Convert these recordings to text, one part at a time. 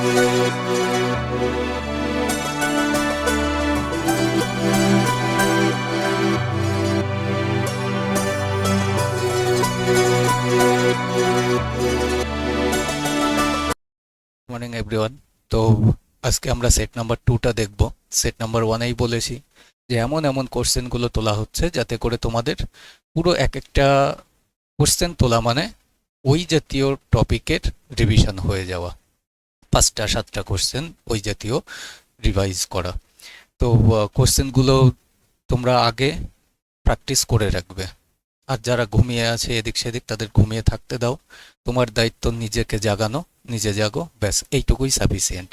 Morning everyone তো আজকে আমরা সেট নাম্বার টুটা দেখব। সেট নাম্বার ওয়ানেই বলেছি যে এমন এমন কোশ্চেনগুলো তোলা হচ্ছে যাতে করে তোমাদের পুরো এক একটা কোশ্চেন তোলা মানে ওই জাতীয় টপিকের রিভিশন হয়ে যাওয়া। পাঁচটা, সাতটা কোশ্চেন ওই জাতীয় রিভাইজ করা। তো কোশ্চেনগুলো তোমরা আগে প্র্যাকটিস করে রাখবে। আর যারা ঘুমিয়ে আছে এদিক সেদিক, তাদের ঘুমিয়ে থাকতে দাও। তোমার দায়িত্ব নিজেকে জাগানো, নিজে জাগো, ব্যাস, এইটুকুই সাফিসিয়েন্ট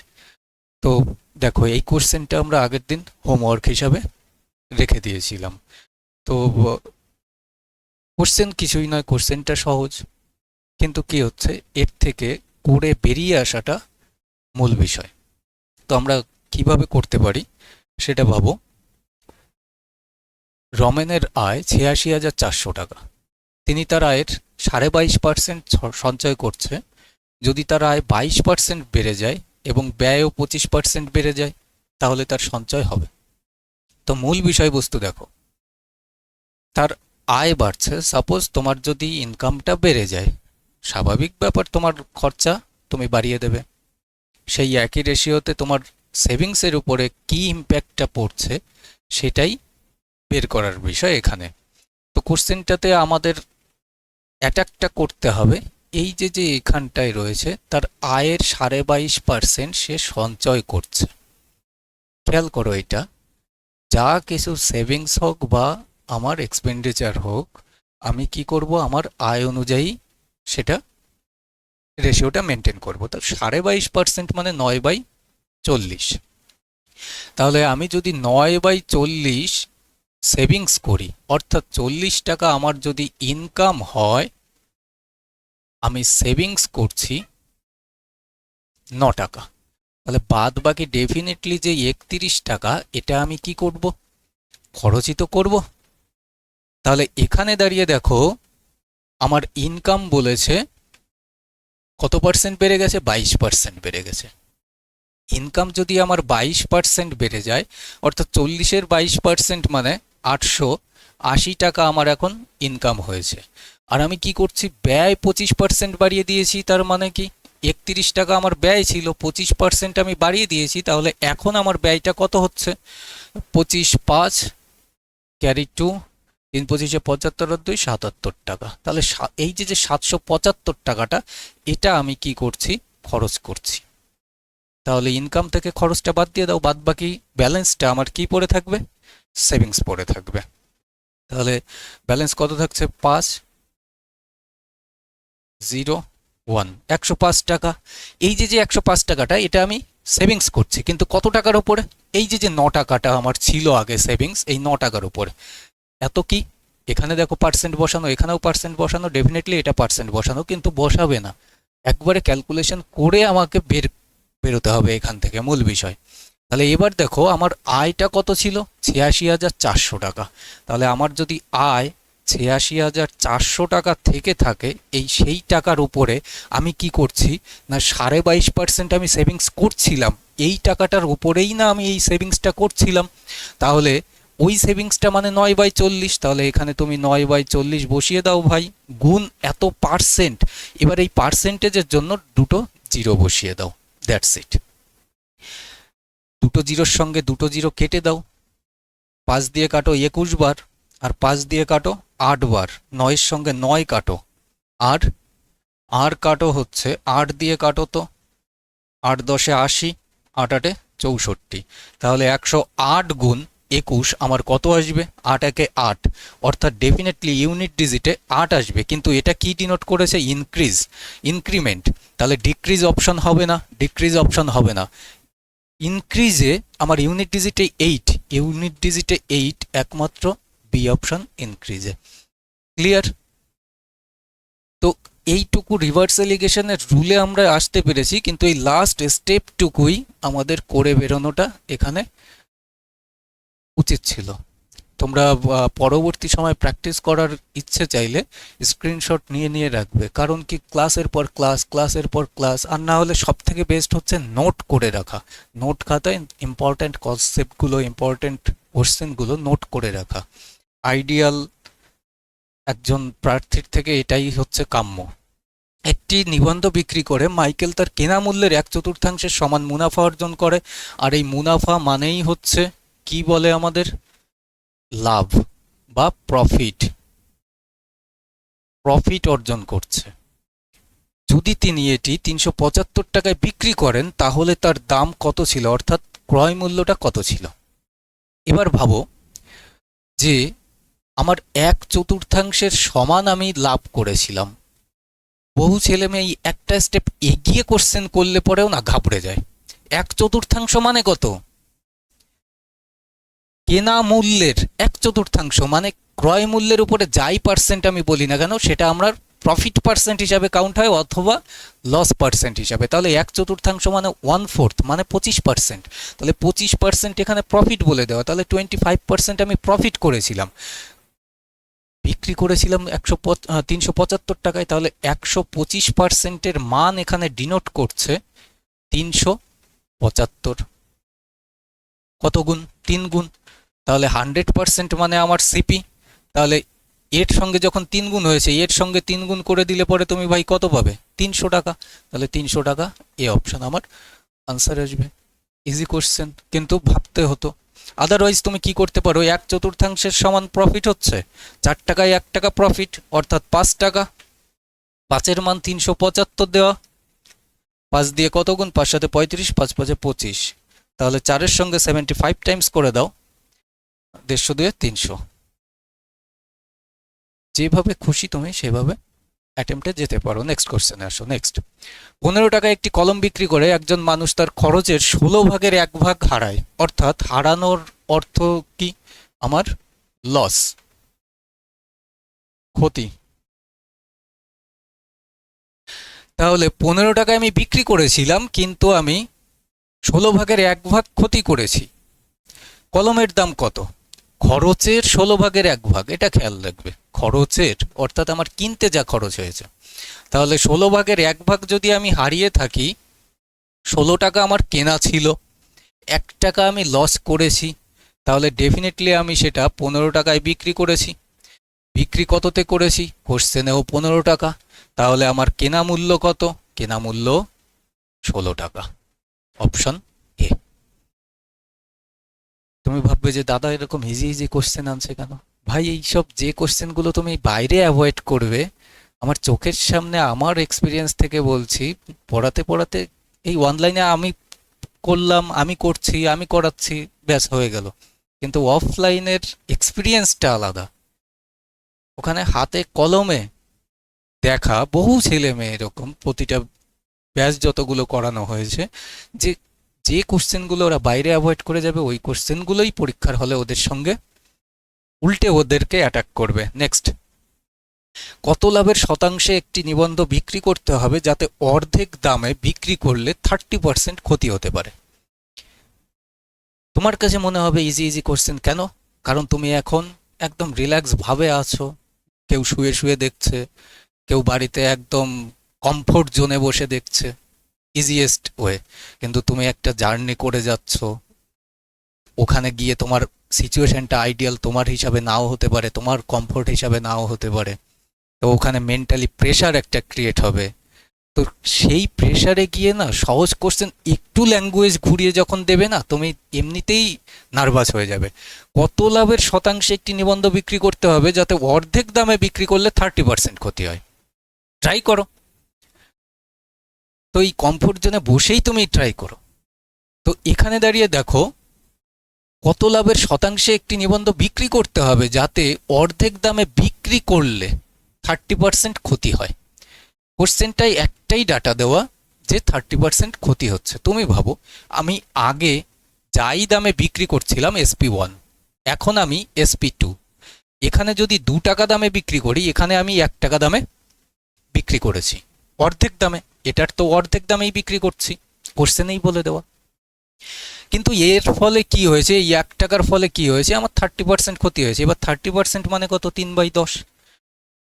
তো, দেখো, এই কোশ্চেনটা আমরা আগের দিন হোমওয়ার্ক হিসাবে রেখে দিয়েছিলাম। তো কোশ্চেন কিছুই নয় কোশ্চেনটা সহজ। কিন্তু কি হচ্ছে, এর থেকে করে বেরিয়ে আসাটা মূল বিষয়। তো আমরা কীভাবে করতে পারি সেটা ভাবো। রমেনের আয় ছিয়াশি হাজার চারশো টাকা। তিনি তার আয়ের সাড়ে বাইশ পার্সেন্ট সঞ্চয় করছে। যদি তার আয় বাইশ পার্সেন্ট বেড়ে যায় এবং ব্যয়ও পঁচিশ পার্সেন্ট বেড়ে যায়, তাহলে তার সঞ্চয় হবে। তো মূল বিষয়বস্তু দেখো। তার আয় বাড়ছে। সাপোজ তোমার যদি ইনকামটা বেড়ে যায়, স্বাভাবিক ব্যাপার তোমার খরচা তুমি বাড়িয়ে দেবে। সেই একই রেশিওতে তোমার সেভিংসের উপরে কি ইম্প্যাক্টটা পড়ছে, সেটাই বের করার বিষয় এখানে। তো কোশ্চেনটাতে আমাদের অ্যাটাকটা করতে হবে। এই যে যে এখানটায় রয়েছে, তার আয়ের সাড়ে বাইশ পার্সেন্ট সে সঞ্চয় করছে। খেয়াল করো এটা। যা কিছু সেভিংস হোক বা আমার এক্সপেন্ডিচার হোক, আমি কি করব? আমার আয় অনুযায়ী সেটা রেশিওটা মেনটেন করব। তো সাড়ে বাইশ পার্সেন্ট মানে নয় বাই চল্লিশ। তাহলে আমি যদি নয় বাই চল্লিশ সেভিংস করি, অর্থাৎ চল্লিশ টাকা আমার যদি ইনকাম হয়, আমি সেভিংস করছি ন টাকা। তাহলে বাদ বাকি ডেফিনেটলি যে একত্রিশ টাকা, এটা আমি কি করব? খরচই তো করব। তাহলে এখানে দাঁড়িয়ে দেখো, আমার ইনকাম বলেছে কত পার্সেন্ট বেড়ে গেছে? বাইশ পার্সেন্ট বেড়ে গেছে। ইনকাম যদি আমার বাইশ পার্সেন্ট বেড়ে যায়, অর্থাৎ চল্লিশের বাইশ পার্সেন্ট মানে আটশো আশি টাকা আমার এখন ইনকাম হয়েছে। আর আমি কি করছি? ব্যয় পঁচিশ পার্সেন্ট বাড়িয়ে দিয়েছি, তার মানে কি? একত্রিশ টাকা আমার ব্যয় ছিল, পঁচিশ পার্সেন্ট আমি বাড়িয়ে দিয়েছি, তাহলে এখন আমার ব্যয়টা কত হচ্ছে? পঁচিশ পাঁচ ক্যারি টু তিন পঁচিশে পঁচাত্তর আর দুই সাতাত্তর টাকা। তাহলে এই যে যে সাতশো পঁচাত্তর টাকাটা, এটা আমি কি করছি? খরচ করছি। তাহলে ইনকাম থেকে খরচটা বাদ দিয়ে দাও বাদ বাকি ব্যালেন্সটা আমার কি পড়ে থাকবে? সেভিংস পড়ে থাকবে। তাহলে ব্যালেন্স কত থাকছে? পাঁচ, জিরো, ওয়ান। একশো পাঁচ টাকা। এই যে যে একশো পাঁচ টাকাটা, এটা আমি সেভিংস করছি। কিন্তু কত টাকার উপরে? এই যে যে ন টাকাটা আমার ছিল আগে সেভিংস এই ন টাকার উপরে। এত কি? এখানে দেখো পার্সেন্ট বসানো, এখানেও পার্সেন্ট বসানো ডেফিনেটলি এটা পার্সেন্ট বসানো, কিন্তু বসাবে না। একবারে ক্যালকুলেশন করে আমাকে বের, বেরোতে হবে এখান থেকে, মূল বিষয়। তাহলে এবার দেখো, আমার আয়টা কত ছিল? ছিয়াশি হাজার চারশো টাকা। তাহলে আমার যদি আয় ছিয়াশি হাজার চারশো টাকা থেকে থাকে, এই সেই টাকার উপরে আমি কি করছি? না, সাড়ে বাইশ পার্সেন্ট আমি সেভিংস করছিলাম, এই টাকাটার উপরেই না আমি এই সেভিংসটা করছিলাম। তাহলে ওই সেভিংসটা মানে নয় বাই চল্লিশ, তাহলে এখানে তুমি নয় বাই চল্লিশ বসিয়ে দাও ভাই। গুণ এত পার্সেন্ট এবার এই পার্সেন্টেজের জন্য দুটো জিরো বসিয়ে দাও। দ্যাটস ইট দুটো জিরোর সঙ্গে দুটো জিরো কেটে দাও। পাঁচ দিয়ে কাটো একুশ বার, আর পাঁচ দিয়ে কাটো আট বার। নয়ের সঙ্গে নয় কাটো আর আর কাটো হচ্ছে, আট দিয়ে কাটো তো আট দশে আশি, আট আটে চৌষট্টি। তাহলে একশো আট গুণ একুশ, আমার কত আসবে? আট একে আট। অর্থাৎ ডেফিনেটলি ইউনিট ডিজিটে আট আসবে, কিন্তু এটা কি ডিনোট করেছে? ইনক্রিজ ইনক্রিমেন্ট তাহলে ডিক্রিজ অপশন হবে না ডিক্রিজ অপশন হবে না। ইনক্রিজে আমার ইউনিট ডিজিটে এইট ইউনিট ডিজিটে এইট একমাত্র বি অপশন ইনক্রিজে ক্লিয়ার তো এইটুকু রিভার্স এলিগেশনের রুলে আমরা আসতে পেরেছি, কিন্তু এই লাস্ট স্টেপটুকুই আমাদের করে বেরোনোটা এখানে উচিত ছিল। তোমরা পরবর্তী সময় প্র্যাকটিস করার ইচ্ছে চাইলে স্ক্রিনশট নিয়ে নিয়ে রাখবে। কারণ কি ক্লাসের পর ক্লাস ক্লাসের পর ক্লাস আর না হলে সব থেকে বেস্ট হচ্ছে নোট করে রাখা। নোট খাতায় ইম্পর্ট্যান্ট কনসেপ্টগুলো ইম্পর্ট্যান্ট কোশ্চেনগুলো নোট করে রাখা। আইডিয়াল একজন প্রার্থীর থেকে এটাই হচ্ছে কাম্য। একটি নিবন্ধ বিক্রি করে মাইকেল তার কেনা মূল্যের এক চতুর্থাংশের সমান মুনাফা অর্জন করে। আর এই মুনাফা মানেই হচ্ছে কি বলে আমাদের? লাভ বা প্রফিট প্রফিট অর্জন করছে। যদি তিনি এটি তিনশো পঁচাত্তর টাকায় বিক্রি করেন, তাহলে তার দাম কত ছিল? অর্থাৎ ক্রয় মূল্যটা কত ছিল? এবার ভাবো যে আমার এক চতুর্থাংশের সমান আমি লাভ করেছিলাম। বহু ছেলে মেয়ে একটা স্টেপ এগিয়ে কোশ্চেন করলে পরেও না ঘাবড়ে যায়। এক চতুর্থাংশ মানে কত? কেনা মূল্যের এক চতুর্থাংশ মানে ক্রয় মূল্যের উপরে যাই পার্সেন্ট আমি বলি না কেন, সেটা আমরা প্রফিট পার্সেন্ট হিসাবে কাউন্ট হয় অথবা লস পার্সেন্ট হিসাবে। তাহলে এক চতুর্থাংশ মানে ওয়ান ফোর্থ মানে পঁচিশ পার্সেন্ট তাহলে পঁচিশ পার্সেন্ট এখানে প্রফিট বলে দেওয়া, তাহলে টোয়েন্টি ফাইভ পার্সেন্ট আমি প্রফিট করেছিলাম। বিক্রি করেছিলাম একশো তিনশো পঁচাত্তর টাকায়, তাহলে একশো পঁচিশ পার্সেন্টের মান এখানে ডিনোট করছে তিনশো পঁচাত্তর। কত গুণ? তিন গুণ। তাহলে হান্ড্রেড পার্সেন্ট মানে আমার সিপি তাহলে এর সঙ্গে যখন তিন গুণ হয়েছে, এর সঙ্গে তিন গুণ করে দিলে পরে তুমি ভাই কত পাবে? তিনশো টাকা। তাহলে তিনশো টাকা, এ অপশন আমার আনসার আসবে। ইজি কোশ্চেন কিন্তু ভাবতে হতো। আদারওয়াইজ তুমি কি করতে পারো? এক চতুর্থাংশের সমান প্রফিট হচ্ছে। চার টাকায় এক টাকা প্রফিট অর্থাৎ পাঁচ টাকা। পাঁচের মান তিনশো পঁচাত্তর দেওয়া। পাঁচ দিয়ে কত গুণ? পাঁচ সাথে পঁয়ত্রিশ, পাঁচ পাঁচে পঁচিশ। তাহলে চারের সঙ্গে সেভেন্টি ফাইভ টাইমস করে দাও। দেড়শো দুয়ে তিনশো। যেভাবে খুশি তুমি সেভাবে অ্যাটেম্পটে যেতে পারো। নেক্সট কোশ্চেনে আসো নেক্সট পনেরো টাকায় একটি কলম বিক্রি করে একজন মানুষ তার খরচের ষোলো ভাগের এক ভাগ হারায়। অর্থাৎ হারানোর অর্থ কি? আমার লস ক্ষতি। তাহলে পনেরো টাকায় আমি বিক্রি করেছিলাম, কিন্তু আমি ষোলো ভাগের এক ভাগ ক্ষতি করেছি। কলমের দাম কত? খরচের ষোলো ভাগের এক ভাগ, এটা খেয়াল রাখবে। খরচের, অর্থাৎ আমার কিনতে যা খরচ হয়েছে। তাহলে ষোলো ভাগের এক ভাগ যদি আমি হারিয়ে থাকি, ষোলো টাকা আমার কেনা ছিল, এক টাকা আমি লস করেছি, তাহলে ডেফিনেটলি আমি সেটা পনেরো টাকায় বিক্রি করেছি। বিক্রি কততে করেছি? কোশ্চেনেও পনেরো টাকা। তাহলে আমার কেনা মূল্য কত? কেনা মূল্য ষোলো টাকা। অপশন তুমি ভাববে যে, দাদা, এরকম ইজি ইজি কোশ্চেন আনছে কেন? ভাই, এইসব যে কোশ্চেনগুলো তুমি বাইরে অ্যাভয়েড করবে, আমার চোখের সামনে আমার এক্সপিরিয়েন্স থেকে বলছি, পড়াতে পড়াতে এই অনলাইনে আমি করলাম, আমি করছি, আমি করাচ্ছি, ব্যাস, হয়ে গেল। কিন্তু অফলাইনের এক্সপিরিয়েন্সটা আলাদা। ওখানে হাতে কলমে দেখা, বহু ছেলে মেয়ে এরকম, প্রতিটা ব্যাচ যতগুলো করানো হয়েছে, যে যে কোশ্চেনগুলো ওরা বাইরে অ্যাভয়েড করে যাবে, ওই কোশ্চেনগুলোই পরীক্ষার হলে ওদের সঙ্গে উল্টে ওদেরকে অ্যাটাক করবে। নেক্সট কত লাভের শতাংশে একটি নিবন্ধ বিক্রি করতে হবে যাতে অর্ধেক দামে বিক্রি করলে থার্টি পার্সেন্ট ক্ষতি হতে পারে? তোমার কাছে মনে হবে ইজি ইজি কোশ্চেন কেন? কারণ তুমি এখন একদম রিল্যাক্স ভাবে আছো। কেউ শুয়ে শুয়ে দেখছে, কেউ বাড়িতে একদম কমফোর্ট জোনে বসে দেখছে। ইজিয়েস্ট ওয়ে কিন্তু তুমি একটা জার্নি করে যাচ্ছ, ওখানে গিয়ে তোমার সিচুয়েশনটা আইডিয়াল তোমার হিসাবে নাও হতে পারে, তোমার কমফোর্ট হিসাবে নাও হতে পারে। তো ওখানে মেন্টালি প্রেশার একটা ক্রিয়েট হবে। তো সেই প্রেশারে গিয়ে না সহজ কোশ্চেন একটু ল্যাঙ্গুয়েজ ঘুরিয়ে যখন দেবে না, তুমি এমনিতেই নার্ভাস হয়ে যাবে। কত লাভের শতাংশে একটি নিবন্ধ বিক্রি করতে হবে যাতে অর্ধেক দামে বিক্রি করলে থার্টি পার্সেন্ট ক্ষতি হয়। ট্রাই করো। তো এই কমফোর্ট জোনে বসেই তুমি ট্রাই করো। তো এখানে দাঁড়িয়ে দেখো, কত লাভের শতাংশে একটি নিবন্ধ বিক্রি করতে হবে যাতে অর্ধেক দামে বিক্রি করলে থার্টি পার্সেন্ট ক্ষতি হয়। কোশ্চেনটাই একটাই ডাটা দেওয়া যে থার্টি পার্সেন্ট ক্ষতি হচ্ছে। তুমি ভাবো, আমি আগে যাই দামে বিক্রি করছিলাম এসপি ওয়ান এখন আমি এসপি টু এখানে যদি দু টাকা দামে বিক্রি করি, এখানে আমি এক টাকা দামে বিক্রি করেছি, অর্ধেক দামে। এটার তো অর্ধেক দামেই বিক্রি করছি। কোশ্চেনেই বলে দেওয়া। কিন্তু এর ফলে কি হয়েছে? এই এক টাকার ফলে কি হয়েছে? আমার থার্টি পার্সেন্ট ক্ষতি হয়েছে। এবার থার্টি পার্সেন্ট মানে কত? তিন বাই দশ।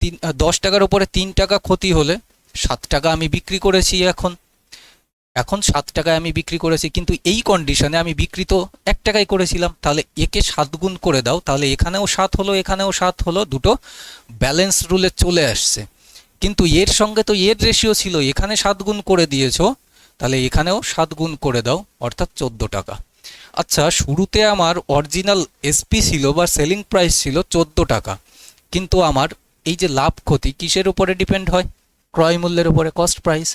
তিন দশ টাকার উপরে তিন টাকা ক্ষতি হলে সাত টাকা আমি বিক্রি করেছি এখন। এখন সাত টাকায় আমি বিক্রি করেছি। কিন্তু এই কন্ডিশনে আমি বিক্রি তো এক টাকায় করেছিলাম। তাহলে একে সাত গুণ করে দাও। তাহলে এখানেও সাত হলো, এখানেও সাত হলো। দুটো ব্যালেন্স রুলে চলে আসছে। কিন্তু এর সঙ্গে তো এর রেশিও ছিল, এখানে সাত গুণ করে দিয়েছ, তাহলে এখানেও সাত গুণ করে দাও, অর্থাৎ চোদ্দ টাকা। আচ্ছা শুরুতে আমার অরিজিনাল এসপি ছিল বা সেলিং প্রাইস ছিল চোদ্দ টাকা, কিন্তু আমার এই যে লাভ ক্ষতি কিসের উপরে ডিপেন্ড হয়? ক্রয় মূল্যের উপরে কস্ট প্রাইস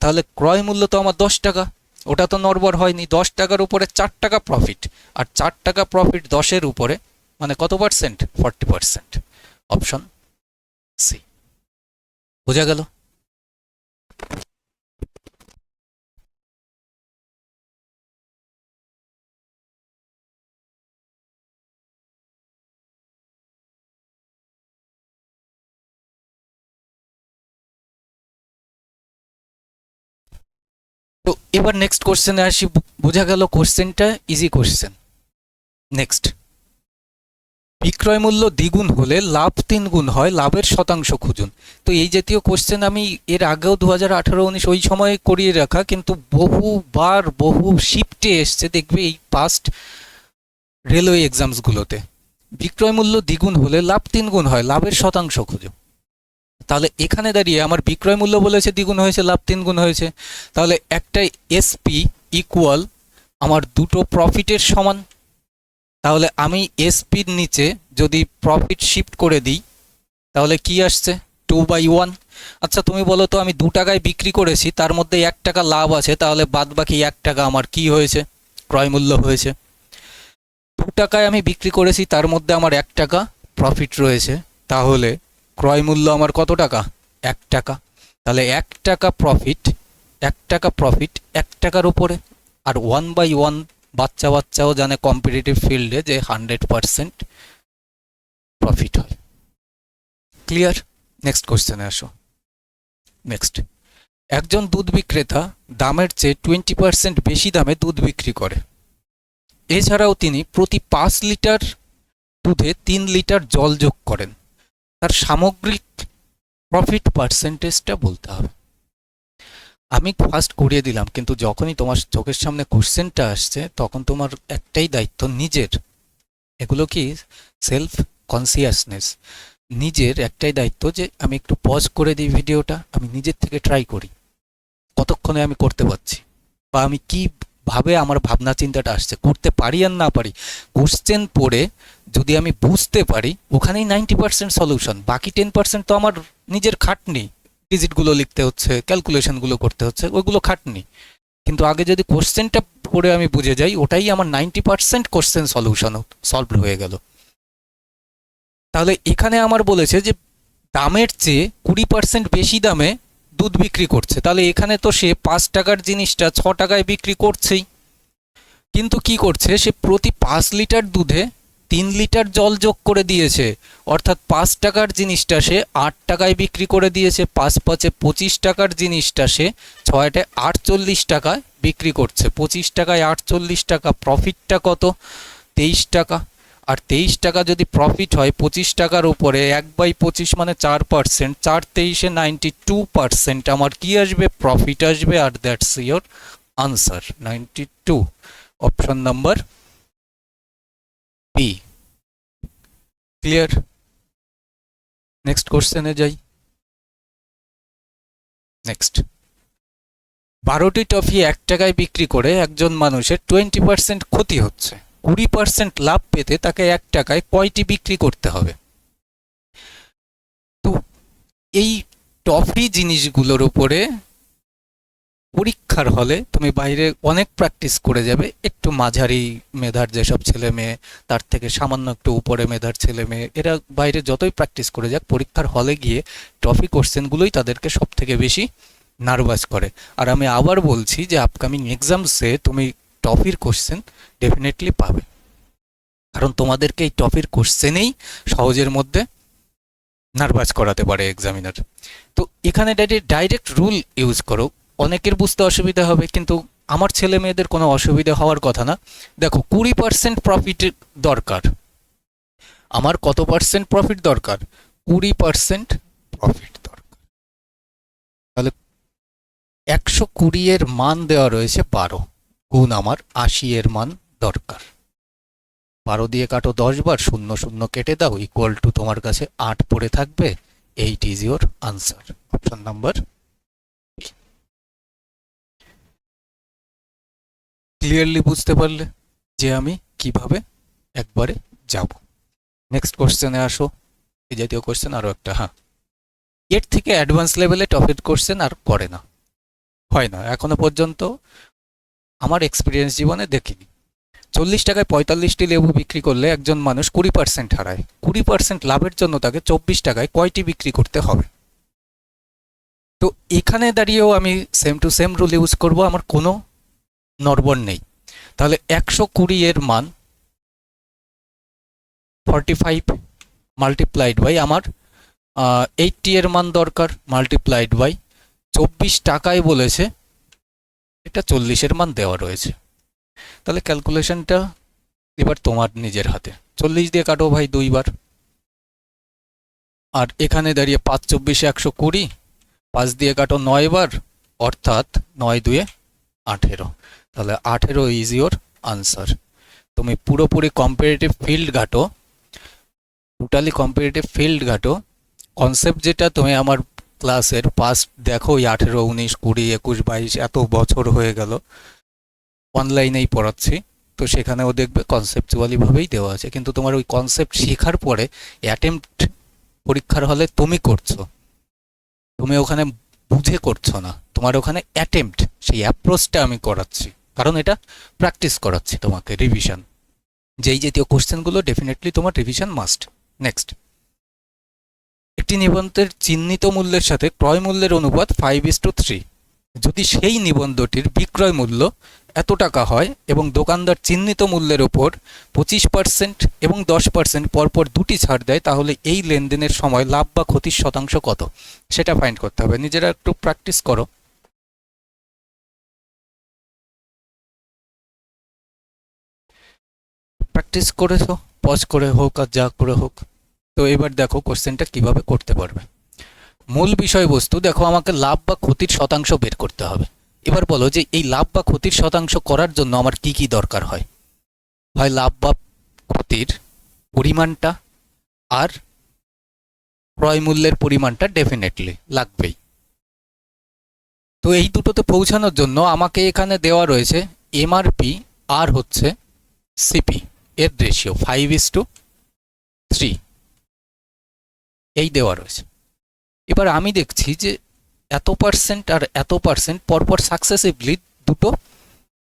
তাহলে ক্রয় মূল্য তো আমার দশ টাকা, ওটা তো নড়বড় হয়নি, দশ টাকার উপরে চার টাকা প্রফিট আর চার টাকা প্রফিট দশের উপরে মানে কত percent forty percent option C বোঝা গেল? তো এবার নেক্সট কোশ্চেনে আসি। বোঝা গেল কোশ্চেনটা ইজি কোশ্চেন নেক্সট বিক্রয় মূল্য দ্বিগুণ হলে লাভ তিন গুণ হয়, লাভের শতাংশ খুঁজুন। তো এই জাতীয় কোশ্চেন আমি এর আগেও দু হাজার আঠারো উনিশ ওই সময়ে করিয়ে রাখা, কিন্তু বহুবার, বহু শিফটে এসছে। দেখবে এই পাস্ট রেলওয়ে এক্সামসগুলোতে বিক্রয় মূল্য দ্বিগুণ হলে লাভ তিন গুণ হয়, লাভের শতাংশ খুঁজো তাহলে এখানে দাঁড়িয়ে আমার বিক্রয় মূল্য বলেছে দ্বিগুণ হয়েছে, লাভ তিন গুণ হয়েছে। তাহলে একটা এসপি ইকুয়াল আমার দুটো প্রফিটের সমান। তাহলে আমি এসপির নিচে যদি প্রফিট শিফট করে দিই, তাহলে কি আসছে? টু বাই ওয়ান আচ্ছা তুমি বলো তো, আমি দু টাকায় বিক্রি করেছি, তার মধ্যে এক টাকা লাভ আছে, তাহলে বাদ বাকি এক টাকা আমার কি হয়েছে? ক্রয় মূল্য হয়েছে। দু টাকায় আমি বিক্রি করেছি, তার মধ্যে আমার এক টাকা প্রফিট রয়েছে, তাহলে ক্রয় মূল্য আমার কত টাকা? এক টাকা। তাহলে এক টাকা প্রফিট এক টাকা প্রফিট এক টাকার উপরে। আর ওয়ান বাই ওয়ান বাচ্চা বাচ্চাও জানে কম্পিটিটিভ ফিল্ডে যে হান্ড্রেড পারসেন্ট প্রফিট হয়। ক্লিয়ার নেক্সট কোশ্চেনে আসো। নেক্সট একজন দুধ বিক্রেতা দামের চেয়ে টোয়েন্টি পার্সেন্ট বেশি দামে দুধ বিক্রি করে। এছাড়াও তিনি প্রতি পাঁচ লিটার দুধে তিন লিটার জল যোগ করেন। তার সামগ্রিক প্রফিট পার্সেন্টেজটা বলতে হবে। আমি ফার্স্ট করিয়ে দিলাম, কিন্তু যখনই তোমার চোখের সামনে কোশ্চেনটা আসছে, তখন তোমার একটাই দায়িত্ব নিজের। এগুলো কি? সেলফ কনসিয়াসনেস নিজের একটাই দায়িত্ব যে আমি একটু পজ করে দিই ভিডিওটা, আমি নিজের থেকে ট্রাই করি। কতক্ষণে আমি করতে পারছি? বা আমি কি ভাবে আমার ভাবনা চিন্তাটা আসছে? করতে পারি আর না পারি? কোশ্চেন পড়ে যদি আমি বুঝতে পারি, ওখানেই নাইনটি পার্সেন্ট সলিউশন বাকি টেন পার্সেন্ট তো আমার নিজের খাটনি। ডিজিটগুলো লিখতে হচ্ছে ক্যালকুলেশনগুলো করতে হচ্ছে ওইগুলো খাটনি। কিন্তু আগে যদি কোশ্চেনটা পড়ে আমি বুঝে যাই, ওটাই আমার ninety percent question solution solve হয়ে গেল। তাহলে এখানে আমার বলেছে যে, দামের চেয়ে কুড়ি পার্সেন্ট বেশি দামে দুধ বিক্রি করছে। তাহলে এখানে তো সে পাঁচ টাকার জিনিসটা ছ টাকায় বিক্রি করছেই। কিন্তু কি করছে? সে প্রতি পাঁচ লিটার দুধে তিন লিটার জল যোগ করে দিয়েছে। অর্থাৎ পাঁচ টাকার জিনিসটা সে আট টাকায় বিক্রি করে দিয়েছে, পাঁচ পাঁচে পঁচিশ টাকার জিনিসটা সে ছয়টে আটচল্লিশ টাকায় বিক্রি করছে। পঁচিশ টাকায় আটচল্লিশ টাকা প্রফিটটা কত? তেইশ টাকা। আর তেইশ টাকা যদি প্রফিট হয়, পঁচিশ টাকার উপরে এক বাই পঁচিশ মানে চার পার্সেন্ট চার তেইশে নাইনটি টু পার্সেন্ট আমার কি আসবে? প্রফিট আসবে, আর that's your answer ninety two option number B clear next কোশ্চেনে যাই। নেক্সট বারোটি টফি এক টাকায় বিক্রি করে একজন মানুষের টোয়েন্টি পার্সেন্ট ক্ষতি হচ্ছে। কুড়ি পার্সেন্ট লাভ পেতে তাকে এক টাকায় কয়টি বিক্রি করতে হবে? তো এই টফি জিনিসগুলোর উপরে পরীক্ষার হলে তুমি বাইরে অনেক প্র্যাকটিস করে যাবে। একটু মাঝারি মেধার যেসব ছেলে মেয়ে, তার থেকে সামান্য একটু উপরে মেধার ছেলে মেয়ে, এরা বাইরে যতই প্র্যাকটিস করে যাক, পরীক্ষার হলে গিয়ে ট্রফি কোশ্চেনগুলোই তাদেরকে সব থেকে বেশি নার্ভাস করে। আর আমি আবার বলছি যে আপকামিং এক্সামসে তুমি ট্রফির কোশ্চেন ডেফিনেটলি পাবে। কারণ তোমাদেরকে এই ট্রফির কোশ্চেনেই সহজের মধ্যে নার্ভাস করাতে পারে এক্সামিনার তো এখানে ডাইরেক্ট রুল ইউজ করো। অনেকের বুঝতে অসুবিধা হবে, কিন্তু আমার ছেলে মেয়েদের কোনো অসুবিধা হওয়ার কথা না। দেখো, কুড়ি পার্সেন্ট প্রফিট দরকার। আমার কত পার্সেন্ট প্রফিট দরকার? কুড়ি পার্সেন্ট প্রফিট দরকার। তাহলে একশো কুড়ি এর মান দেওয়া রয়েছে বারো। গুণ আমার আশি এর মান দরকার। বারো দিয়ে কাটো দশ বার, শূন্য শূন্য কেটে দাও ইকুয়াল টু তোমার কাছে আট পড়ে থাকবে। Eight is your answer option number clearly বুঝতে পারলে যে আমি কীভাবে একবারে যাব। নেক্সট কোশ্চেনে আসো। এই জাতীয় কোশ্চেন আরও একটা হ্যাঁ। এর থেকে অ্যাডভান্স লেভেলে টপিক কোশ্চেন আর করে না। হয় না, এখনও পর্যন্ত আমার এক্সপিরিয়েন্স জীবনে দেখিনি। চল্লিশ টাকায় পঁয়তাল্লিশটি লেবু বিক্রি করলে একজন মানুষ কুড়ি পার্সেন্ট হারায়। কুড়ি পার্সেন্ট লাভের জন্য তাকে চব্বিশ টাকায় কয়টি বিক্রি করতে হবে? তো এখানে দাঁড়িয়েও আমি same to same rule use করব। আমার কোনো নড়বড় নেই। তাহলে একশো কুড়ি এর মান ফর্টি ফাইভ মাল্টিপ্লাইড বাই আমার এইটটি এর মান দরকার মাল্টিপ্লাইড বাই চব্বিশ টাকায় বলেছে, এটা চল্লিশের মান দেওয়া রয়েছে। তাহলে ক্যালকুলেশনটা এবার তোমার নিজের হাতে। চল্লিশ দিয়ে কাটো ভাই দুইবার। আর এখানে দাঁড়িয়ে পাঁচ চব্বিশে একশো কুড়ি, পাঁচ দিয়ে কাটো নয় বার অর্থাৎ নয় দুয়ে আঠেরো। তাহলে আঠেরো ইজ ইওর আনসার তুমি পুরোপুরি কম্পারেটিভ ফিল্ড ঘাটো টোটালি কম্পারেটিভ ফিল্ড ঘাটো। কনসেপ্ট যেটা তুমি আমার ক্লাসের পাস্ট দেখো ওই আঠেরো, উনিশ, কুড়ি, একুশ, বাইশ, এত বছর হয়ে গেল। অনলাইনেই পড়াচ্ছি, তো সেখানেও দেখবে কনসেপচুয়ালিভাবেই দেওয়া আছে। কিন্তু তোমার ওই কনসেপ্ট শেখার পরে অ্যাটেম্পট পরীক্ষার হলে তুমি করছ। তুমি ওখানে বুঝে করছ না। তোমার ওখানে অ্যাটেম্পট সেই অ্যাপ্রোচটা আমি করাচ্ছি। কারণ এটা প্র্যাকটিস করাচ্ছে তোমাকে রিভিশন যেই জাতীয় কোশ্চেনগুলো ডেফিনেটলি তোমার রিভিশন মাস্ট নেক্সট একটি নিবন্ধের চিহ্নিত মূল্যের সাথে ক্রয় মূল্যের অনুপাত ফাইভ ইস টু থ্রি যদি সেই নিবন্ধটির বিক্রয় মূল্য এত টাকা হয় এবং দোকানদার চিহ্নিত মূল্যের ওপর পঁচিশ পার্সেন্ট এবং দশ পার্সেন্ট পরপর দুটি ছাড় দেয়, তাহলে এই লেনদেনের সময় লাভ বা ক্ষতির শতাংশ কত? সেটা ফাইন্ড করতে হবে। নিজেরা একটু প্র্যাকটিস করো। প্র্যাকটিস করেছ পজ করে হোক আর যা করে হোক। তো এবার দেখো কোশ্চেনটা কীভাবে করতে পারবে। মূল বিষয়বস্তু, দেখো আমাকে লাভ বা ক্ষতির শতাংশ বের করতে হবে। এবার বলো যে এই লাভ বা ক্ষতির শতাংশ করার জন্য আমার কি কি দরকার হয়? হয় লাভ বা ক্ষতির পরিমাণটা আর ক্রয় মূল্যের পরিমাণটা ডেফিনেটলি লাগবেই। তো এই দুটোতে পৌঁছানোর জন্য আমাকে এখানে দেওয়া রয়েছে এমআরপি আর হচ্ছে সিপি এর ratio five is to three এই দেওয়া রয়েছে। এবার আমি দেখছি যে এত পার্সেন্ট আর এত পার্সেন্ট পরপর সাকসেসিভলি দুটো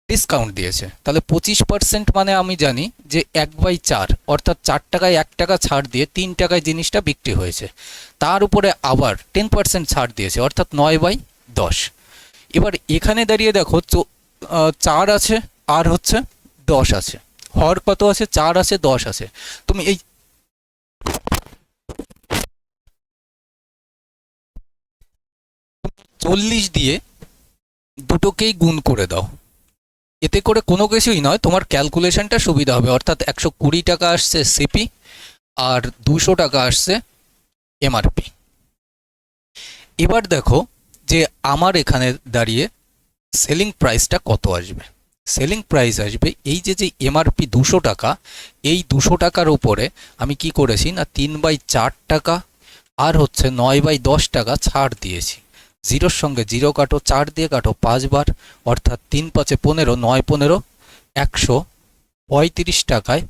ডিসকাউন্ট দিয়েছে। তাহলে পঁচিশ পার্সেন্ট মানে আমি জানি যে এক বাই চার, অর্থাৎ চার টাকায় এক টাকা ছাড় দিয়ে তিন টাকায় জিনিসটা বিক্রি হয়েছে। তার উপরে আবার টেন পার্সেন্ট ছাড় দিয়েছে, অর্থাৎ নয় বাই দশ। এবার এখানে দাঁড়িয়ে দেখো চার আছে, আর হচ্ছে দশ আছে। হর কত আছে? চার আছে, দশ আছে। তুমি এই চল্লিশ দিয়ে দুটোকেই গুণ করে দাও। এতে করে কোনো কিছুই নয়, তোমার ক্যালকুলেশনটা সুবিধা হবে। অর্থাৎ একশো কুড়ি টাকা আসছে সিপি আর দুশো টাকা আসছে এমআরপি এবার দেখো যে আমার এখানে দাঁড়িয়ে সেলিং প্রাইসটা কত আসবে। সেলিং প্রাইস আসবে, এই যে যে এমআরপি দুশো টাকা, এই দুশো টাকার উপরে আমি কি করেছি না, তিন বাই চার টাকা আর হচ্ছে নয় বাই দশ টাকা ছাড় দিয়েছি। জিরোর সঙ্গে জিরো কাটো, চার দিয়ে কাটো পাঁচবার অর্থাৎ তিন পাঁচে পনেরো, নয় পনেরো, একশো পঁয়ত্রিশ টাকায়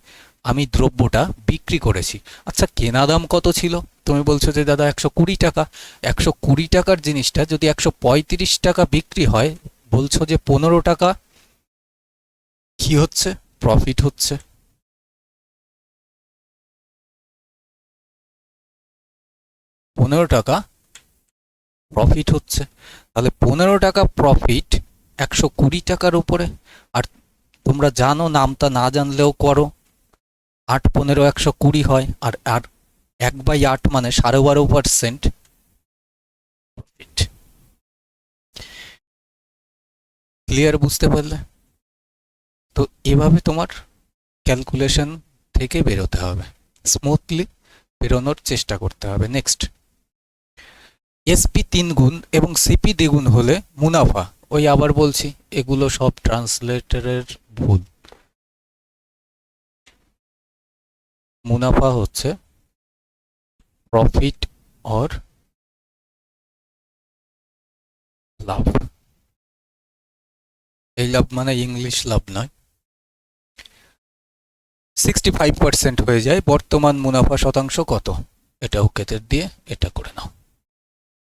আমি দ্রব্যটা বিক্রি করেছি। আচ্ছা কেনা দাম কত ছিল? তুমি বলছো যে, দাদা, একশো কুড়ি টাকা। একশো কুড়ি টাকার জিনিসটা যদি একশো পঁয়ত্রিশ টাকা বিক্রি হয়, বলছো যে পনেরো টাকা কি হচ্ছে? প্রফিট হচ্ছে। পনেরো টাকা প্রফিট হচ্ছে। তাহলে পনেরো টাকা প্রফিট একশো কুড়ি টাকার উপরে। আর তোমরা জানো নামটা না জানলেও করো। আট পনেরো একশো কুড়ি হয়। আর আর এক বাই আট মানে সাড়ে বারো পারসেন্ট ক্লিয়ার বুঝতে পারলে? তো এভাবে তোমার ক্যালকুলেশন থেকে বেরোতে হবে। স্মুথলি বেরোনোর চেষ্টা করতে হবে। নেক্সট এসপি তিন গুণ এবং সিপি দ্বিগুণ হলে মুনাফা। ওই আবার বলছি, এগুলো সব ট্রান্সলেটরের ভুল। মুনাফা হচ্ছে প্রফিট অর লাভ। এই লাভ মানে ইংলিশ লাভ নয়। সিক্সটি ফাইভ পার্সেন্ট হয়ে যায়। বর্তমান মুনাফা শতাংশ কত? এটা ওকেতে দিয়ে এটা করে নাও।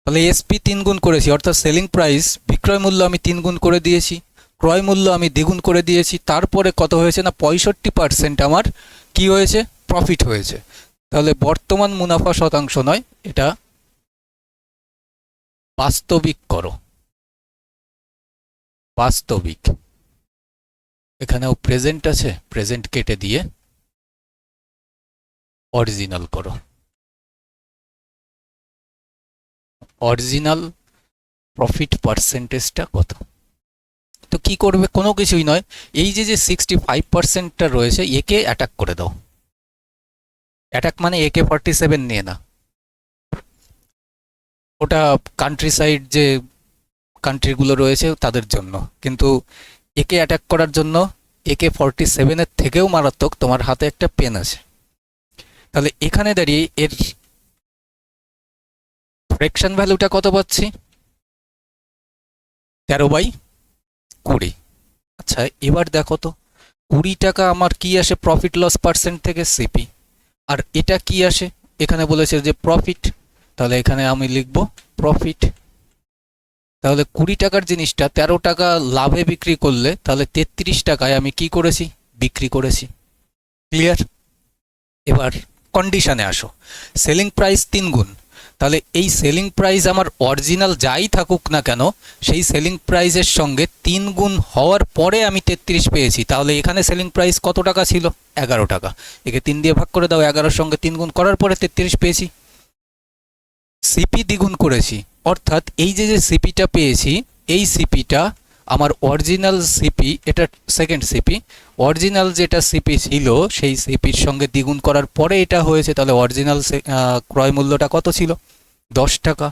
তাহলে এসপি তিন গুণ করেছি, অর্থাৎ সেলিং প্রাইস বিক্রয় মূল্য আমি তিন গুণ করে দিয়েছি, ক্রয় মূল্য আমি দ্বিগুণ করে দিয়েছি, তারপরে কত হয়েছে না? পঁয়ষট্টি পার্সেন্ট আমার কি হয়েছে? প্রফিট হয়েছে। তাহলে বর্তমান মুনাফা শতাংশ নয়, এটা বাস্তবিক করো। বাস্তবিক। এখানেও প্রেজেন্ট আছে প্রেজেন্ট কেটে দিয়ে অরিজিনাল করো। অরিজিনাল প্রফিট পার্সেন্টেজটা কত? তো কি করবে? কোনো কিছুই নয়। এই যে যে সিক্সটি ফাইভ পার্সেন্টটা রয়েছে, একে অ্যাটাক করে দাও। অ্যাটাক মানে একে ফর্টি সেভেন নিয়ে না। ওটা কান্ট্রি সাইড যে কান্ট্রিগুলো রয়েছে, তাদের জন্য। কিন্তু একে অ্যাটাক করার জন্য একে ফর্টি সেভেনের থেকেও মারাত্মক তোমার হাতে একটা পেন আছে। তাহলে এখানে দাঁড়িয়ে এর ফ্রেকশন ভ্যালুটা কত পাচ্ছি? তেরো বাই কুড়ি। আচ্ছা এবার দেখো তো, কুড়ি টাকা আমার কি আসে? প্রফিট লস পার্সেন্ট থেকে সিপি আর এটা কি আসে? এখানে বলেছে যে প্রফিট তাহলে এখানে আমি লিখব প্রফিট তাহলে কুড়ি টাকার জিনিসটা তেরো টাকা লাভে বিক্রি করলে তাহলে তেত্রিশ টাকায় আমি কি করেছি? বিক্রি করেছি। ক্লিয়ার এবার কন্ডিশনে আসো। সেলিং প্রাইস তিন গুণ। তাহলে এই সেলিং প্রাইস আমার অরিজিনাল যাই থাকুক না কেন, সেই সেলিং প্রাইসের সঙ্গে তিন গুণ হওয়ার পরে আমি তেত্রিশ পেয়েছি। তাহলে এখানে সেলিং প্রাইস কত টাকা ছিল? এগারো টাকা। একে তিন দিয়ে ভাগ করে দাও, এগারোর সঙ্গে তিন গুণ করার পরে তেত্রিশ পেয়েছি। সিপি দ্বিগুণ করেছি। অর্থাৎ এই যে যে সিপিটা পেয়েছি, এই সিপিটা আমার অরিজিনাল সিপি এটা সেকেন্ড সিপি অরিজিনাল যেটা সিপি ছিল, সেই সিপির সঙ্গে দ্বিগুণ করার পরে এটা হয়েছে, তাহলে অরিজিনাল ক্রয় মূল্যটা কত ছিল? দশ টাকা।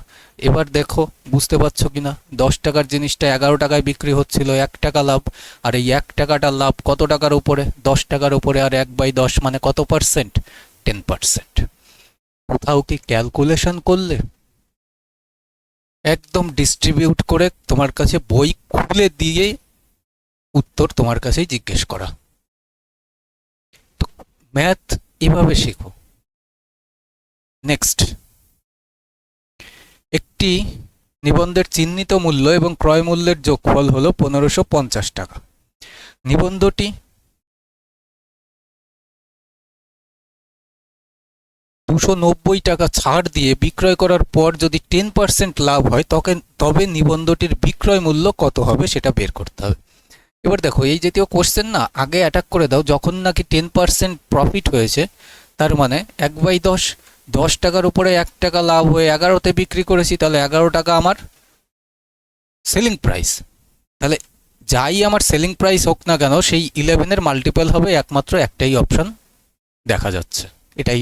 এবার দেখো, বুঝতে পারছ কি না দশ টাকার জিনিসটা এগারো টাকায় বিক্রি হচ্ছিল, এক টাকা লাভ। আর এই এক টাকাটা লাভ কত টাকার উপরে? দশ টাকার উপরে, আর এক বাই দশ মানে কত পার্সেন্ট টেন পার্সেন্ট কোথাও কি ক্যালকুলেশন করলে? একদম ডিস্ট্রিবিউট করে তোমার কাছে বই খুলে দিয়ে উত্তর তোমার কাছেই জিজ্ঞেস করা। তো ম্যাথ এভাবে শেখো। নেক্সট একটি নিবন্ধের চিহ্নিত মূল্য এবং ক্রয় মূল্যের যোগফল হলো পনেরোশো পঞ্চাশ টাকা। নিবন্ধটি দুশো নব্বই টাকা ছাড় দিয়ে বিক্রয় করার পর যদি টেন পার্সেন্ট লাভ হয়, তখন, তবে নিবন্ধটির বিক্রয় মূল্য কত হবে সেটা বের করতে হবে। এবার দেখো, এই জাতীয় কোশ্চেন না আগে অ্যাটাক করে দাও, যখন নাকি টেন পার্সেন্ট প্রফিট হয়েছে, তার মানে এক বাই দশ দশ টাকার উপরে এক টাকা লাভ হয়ে এগারোতে বিক্রি করেছি, তাহলে এগারো টাকা আমার সেলিং প্রাইস তাহলে যাই আমার সেলিং প্রাইস হোক না কেন, সেই ইলেভেনের মাল্টিপল হবে একমাত্র একটাই অপশন দেখা যাচ্ছে। এটাই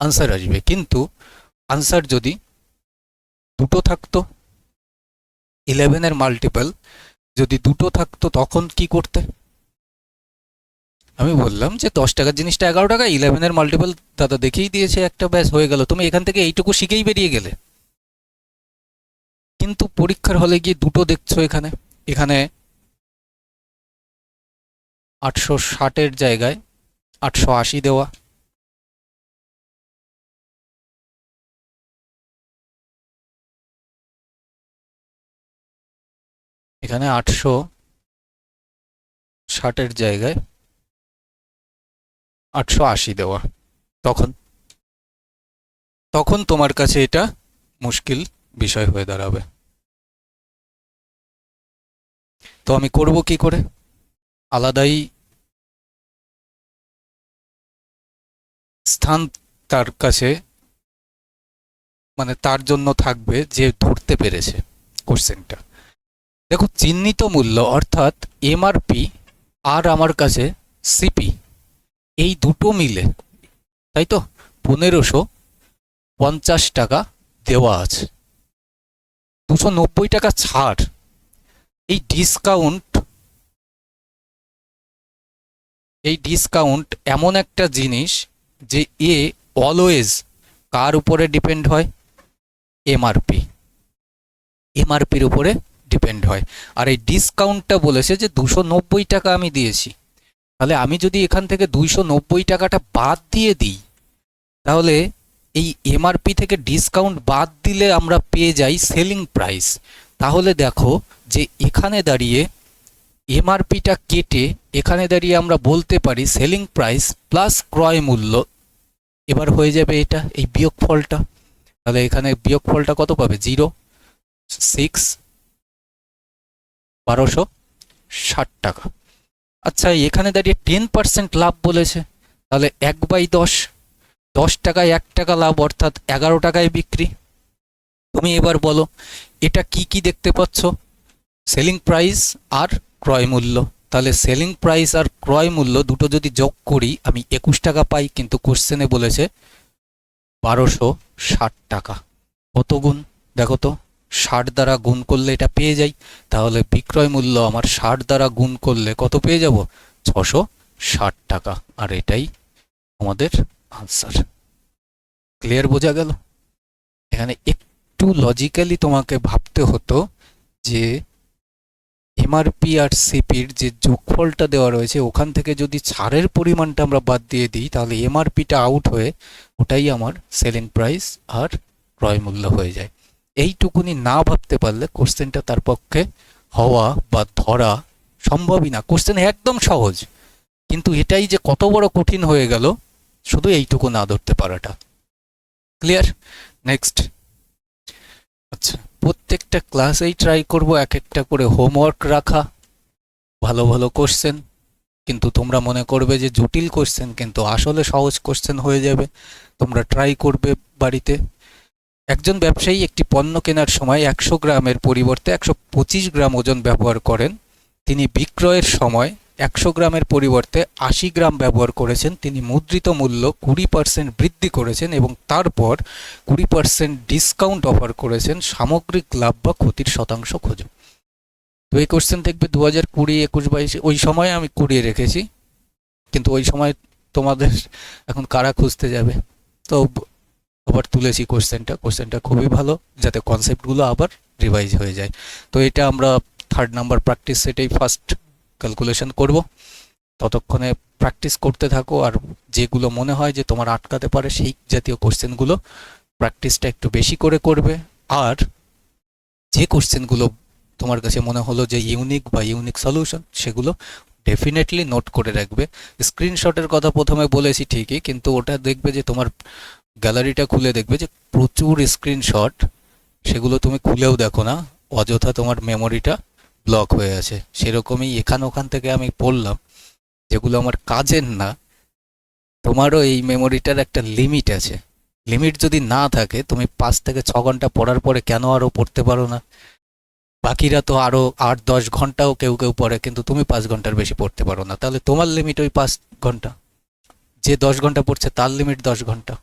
আনসার আসবে। কিন্তু আনসার যদি দুটো থাকতো ইলেভেনের মাল্টিপল যদি দুটো থাকতো তখন কি করতে? আমি বললাম যে দশ টাকার জিনিসটা এগারো টাকা ইলেভেনের মাল্টিপল দাদা দেখেই দিয়েছে একটা, ব্যাস হয়ে গেল। তুমি এখান থেকে এইটুকু শিখেই বেরিয়ে গেলে। কিন্তু পরীক্ষার হলে গিয়ে দুটো দেখছ এখানে। এখানে আটশো ষাটের জায়গায় আটশো আশি দেওয়া। এখানে আটশো ষাটের জায়গায় আটশো আশি দেওয়া। তখন তখন তোমার কাছে এটা মুশকিল বিষয় হয়ে দাঁড়াবে। তো আমি করব কি করে? আলাদাই স্থান তার কাছে মানে তার জন্য থাকবে যে ধরতে পেরেছে কোশ্চেনটা। দেখো, চিহ্নিত মূল্য অর্থাৎ এমআরপি আর আমার কাছে সিপি এই দুটো মিলে, তাই তো? পনেরোশো পঞ্চাশ টাকা দেওয়া আছে। দুশো নব্বই টাকা ছাড়। এই ডিসকাউন্ট এই ডিসকাউন্ট এমন একটা জিনিস যে এ অলওয়েজ কার উপরে ডিপেন্ড হয়? এমআরপি এমআরপির উপরে ডিপেন্ড হয়। আর এই ডিসকাউন্টটা বলেছে যে দুশো নব্বই টাকা আমি দিয়েছি। তাহলে আমি যদি এখান থেকে দুইশো নব্বই টাকাটা বাদ দিয়ে দিই, তাহলে এই এমআরপি থেকে ডিসকাউন্ট বাদ দিলে আমরা পেয়ে যাই সেলিং প্রাইস তাহলে দেখো যে এখানে দাঁড়িয়ে এমআরপিটা কেটে এখানে দাঁড়িয়ে আমরা বলতে পারি সেলিং প্রাইস প্লাস ক্রয় মূল্য। এবার হয়ে যাবে এটা, এই বিয়োগফলটা। তাহলে এখানে বিয়োগফলটা কত পাবে? জিরো সিক্স বারোশো ষাট টাকা। আচ্ছা এখানে দাঁড়িয়ে টেন পার্সেন্ট লাভ বলেছে। তাহলে এক বাই দশ দশ টাকায় এক টাকা লাভ, অর্থাৎ এগারো টাকায় বিক্রি। তুমি এবার বলো, এটা কি কি দেখতে পাচ্ছ? সেলিং প্রাইস আর ক্রয় মূল্য। তাহলে সেলিং প্রাইস আর ক্রয় মূল্য দুটো যদি যোগ করি, আমি একুশ টাকা পাই, কিন্তু কোশ্চেনে বলেছে বারোশো ষাট টাকা। কত গুণ? দেখো তো। ষাট দ্বারা গুণ করলে এটা পেয়ে যাই, তাহলে বিক্রয় মূল্য আমার ষাট দ্বারা গুণ করলে কত পেয়ে যাব? ছশো ষাট টাকা। আর এটাই আমাদের আনসার ক্লিয়ার বোঝা গেল? এখানে একটু লজিক্যালি তোমাকে ভাবতে হতো যে এমআরপি আর সিপির যে যোগফলটা দেওয়া রয়েছে, ওখান থেকে যদি ছাড়ের পরিমাণটা আমরা বাদ দিয়ে দিই, তাহলে এমআরপিটা আউট হয়ে ওটাই আমার সেলিং প্রাইস আর ক্রয় মূল্য হয়ে যায়। এইটুকুনি না ভাবতে পারলে কোশ্চেনটা তার পক্ষে হওয়া বা ধরা সম্ভবই না। কোশ্চেন একদম সহজ। কিন্তু এটাই যে কত বড় কঠিন হয়ে গেল, শুধু এইটুকু না ধরতে পারাটা। ক্লিয়ার? নেক্সট। আচ্ছা প্রত্যেকটা ক্লাসেই ট্রাই করব এক একটা করে হোমওয়ার্ক রাখা। ভালো ভালো কোশ্চেন কিন্তু তোমরা মনে করবে যে জটিল কোশ্চেন কিন্তু আসলে সহজ কোশ্চেন হয়ে যাবে। তোমরা ট্রাই করবে বাড়িতে। একজন ব্যবসায়ী একটি পণ্য কেনার সময় একশো গ্রামের পরিবর্তে একশো পঁচিশ গ্রাম ওজন ব্যবহার করেন। তিনি বিক্রয়ের সময় একশো গ্রামের পরিবর্তে আশি গ্রাম ব্যবহার করেছেন। তিনি মুদ্রিত মূল্য কুড়ি পার্সেন্ট বৃদ্ধি করেছেন এবং তারপর কুড়ি পার্সেন্ট ডিসকাউন্ট অফার করেছেন সামগ্রিক লাভ বা ক্ষতির শতাংশ খোঁজো। তো এই কোশ্চেন দেখবে দু হাজার কুড়ি, একুশ, বাইশে, ওই সময় আমি কুড়িয়ে রেখেছি। কিন্তু ওই সময় তোমাদের এখন কারা খুঁজতে যাবে? তো আবার তুলেছি কোশ্চেনটা। কোশ্চেনটা খুবই ভালো, যাতে কনসেপ্টগুলো আবার রিভাইজ হয়ে যায়। তো এটা আমরা থার্ড নাম্বার প্র্যাকটিস সেটাই ফার্স্ট ক্যালকুলেশন করব। ততক্ষণে প্র্যাকটিস করতে থাকো, আর যেগুলো মনে হয় যে তোমার আটকাতে পারে, সেই জাতীয় কোশ্চেনগুলো প্র্যাকটিসটা একটু বেশি করে করবে। আর যে কোশ্চেনগুলো তোমার কাছে মনে হলো যে ইউনিক বা ইউনিক সলিউশন সেগুলো ডেফিনেটলি নোট করে রাখবে। স্ক্রিনশটের কথা প্রথমে বলেছি ঠিকই, কিন্তু ওটা দেখবে যে তোমার গ্যালারিটা খুলে দেখবে যে প্রচুর স্ক্রিনশট সেগুলো তুমি খুলেও দেখো না, অযথা তোমার মেমোরিটা ব্লক হয়ে আছে। সেরকমই এখান ওখান থেকে আমি পড়লাম, যেগুলো আমার কাজের না, তোমারও এই মেমোরিটার একটা লিমিট আছে। লিমিট যদি না থাকে, তুমি পাঁচ থেকে ছ ঘণ্টা পড়ার পরে কেন আরও পড়তে পারো না? বাকিরা তো আরও আট দশ ঘন্টাও কেউ কেউ পড়ে, কিন্তু তুমি পাঁচ ঘণ্টার বেশি পড়তে পারো না। তাহলে তোমার লিমিট ওই পাঁচ ঘণ্টা। যে দশ ঘণ্টা পড়ছে, তার লিমিট দশ ঘণ্টা।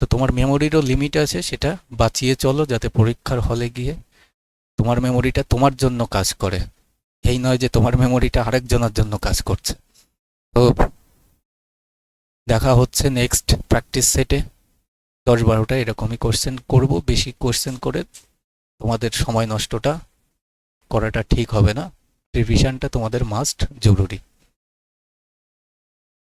তো তোমার মেমোরিরও লিমিট আছে, সেটা বাঁচিয়ে চলো যাতে পরীক্ষার হলে গিয়ে তোমার মেমোরিটা তোমার জন্য কাজ করে। এই নয় যে তোমার মেমোরিটা আরেকজনের জন্য কাজ করছে। তো দেখা হচ্ছে নেক্সট প্র্যাকটিস সেটে দশ বারোটা এরকমই কোশ্চেন করব, বেশি কোশ্চেন করে তোমাদের সময় নষ্টটা করাটা ঠিক হবে না। রিভিশনটা তোমাদের মাস্ট জরুরি।